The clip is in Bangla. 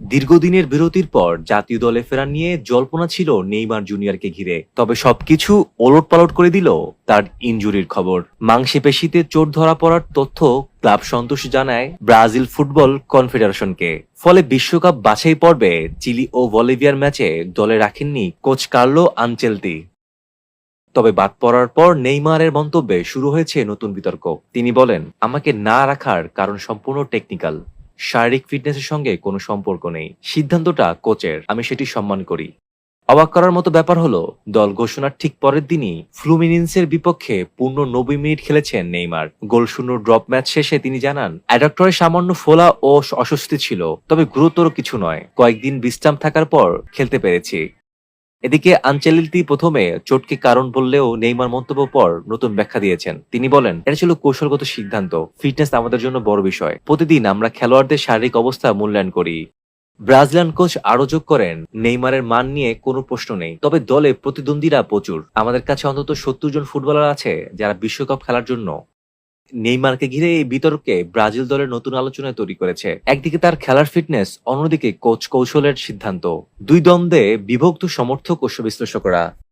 দীর্ঘদিনের বিরতির পর জাতীয় দলে ফেরা নিয়ে জল্পনা ছিল নেইমার জুনিয়রকে ঘিরে। তবে সবকিছু ওলট পালট করে দিল তার ইনজুরির খবর। মাংসপেশিতে চোট ধরা পড়ার তথ্য ক্লাব সন্তোষ জানায় ব্রাজিল ফুটবল কনফেডারেশনকে। ফলে বিশ্বকাপ বাছাই পর্বে চিলি ও বলিভিয়ার ম্যাচে দলে রাখেননি কোচ কার্লো আনচেলতি। তবে বাদ পড়ার পর নেইমারের মন্তব্যে শুরু হয়েছে নতুন বিতর্ক। তিনি বলেন, আমাকে না রাখার কারণ সম্পূর্ণ টেকনিক্যাল শারীরিক ফিটনেসের সঙ্গে কোনো সম্পর্ক নেই। সিদ্ধান্তটা কোচের, আমি সেটি সম্মান করি। অবাক করার মতো ব্যাপার হলো, দল ঘোষণার ঠিক পরের দিনই ফ্লুমিনিন্সের বিপক্ষে পূর্ণ নব্বই মিনিট খেলেছেন নেইমার। গোল শূন্য ড্রপ ম্যাচ শেষে তিনি জানান অ্যাডাক্টরে সামান্য ফোলা ও অস্বস্তি ছিল, তবে গুরুতর কিছু নয়। কয়েকদিন বিশ্রাম থাকার পর খেলতে পেরেছি। এদিকে আনচেলিতি প্রথমে চোটকে কারণ বললেও নেইমার মন্তব্য পর নতুন ব্যাখ্যা দিয়েছেন। তিনি বলেন, এটা ছিল কৌশলগত সিদ্ধান্ত। ফিটনেস আমাদের জন্য বড় বিষয়। প্রতিদিন আমরা খেলোয়াড়দের শারীরিক অবস্থা মূল্যায়ন করি। ব্রাজিলিয়ান কোচ আরও যোগ করেন, নেইমারের মান নিয়ে কোনো প্রশ্ন নেই। তবে দলে প্রতিদ্বন্দ্বীরা প্রচুর। আমাদের কাছে অন্তত সত্তর জন ফুটবলার আছে যারা বিশ্বকাপ খেলার জন্য নেইমারকে ঘিরে এই বিতর্কে ব্রাজিল দলের নতুন আলোচনায় তৈরি করেছে। একদিকে তার খেলার ফিটনেস, অন্যদিকে কোচ কৌশলের সিদ্ধান্ত। দুই দ্বন্দ্বে বিভক্ত সমর্থক ও বিশ্লেষকরা।